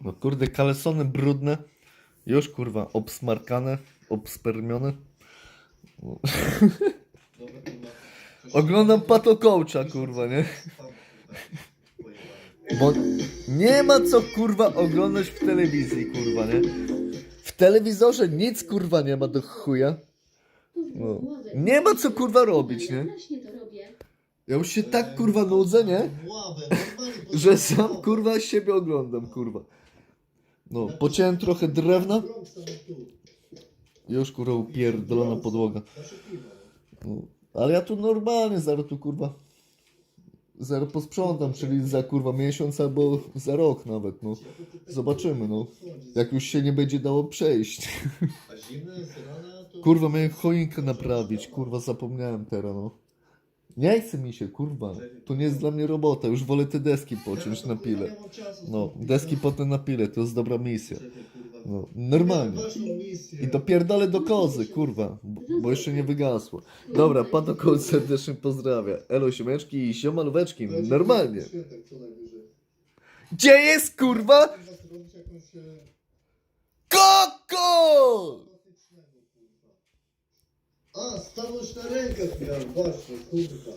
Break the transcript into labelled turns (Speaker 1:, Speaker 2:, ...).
Speaker 1: No kurde, kalesony brudne. Już kurwa, obsmarkane, obspermione. No. Oglądam Pato Coacha, kurwa, nie? Bo nie ma co kurwa oglądać w telewizji, kurwa, nie? W telewizorze nic kurwa nie ma do chuja. No. Nie ma co kurwa robić, nie? Ja już się tak kurwa nudzę, nie? Że sam kurwa siebie oglądam, kurwa. No, pociąłem trochę drewna. Już kurwa upierdolona podłoga.
Speaker 2: Zaszukiwał.
Speaker 1: No, ale ja tu normalnie zaraz tu kurwa. Zaraz posprzątam, czyli za kurwa miesiąc albo za rok nawet, no. Zobaczymy, no. Jak już się nie będzie dało przejść. Kurwa, miałem choinkę naprawić, kurwa, zapomniałem teraz, no. Nie chce mi się, kurwa. To nie jest dla mnie robota, już wolę te deski pociąć na pile. No, deski potem na pile, to jest dobra misja. No, normalnie. I dopierdolę do kozy, kurwa, bo, jeszcze nie wygasło. Dobra, pan do kozy serdecznie pozdrawia. Elo, siomeczki i siomalóweczki, normalnie. Gdzie jest, kurwa? Koko!
Speaker 2: A, stanąć na rękach miałem, właśnie, kurwa.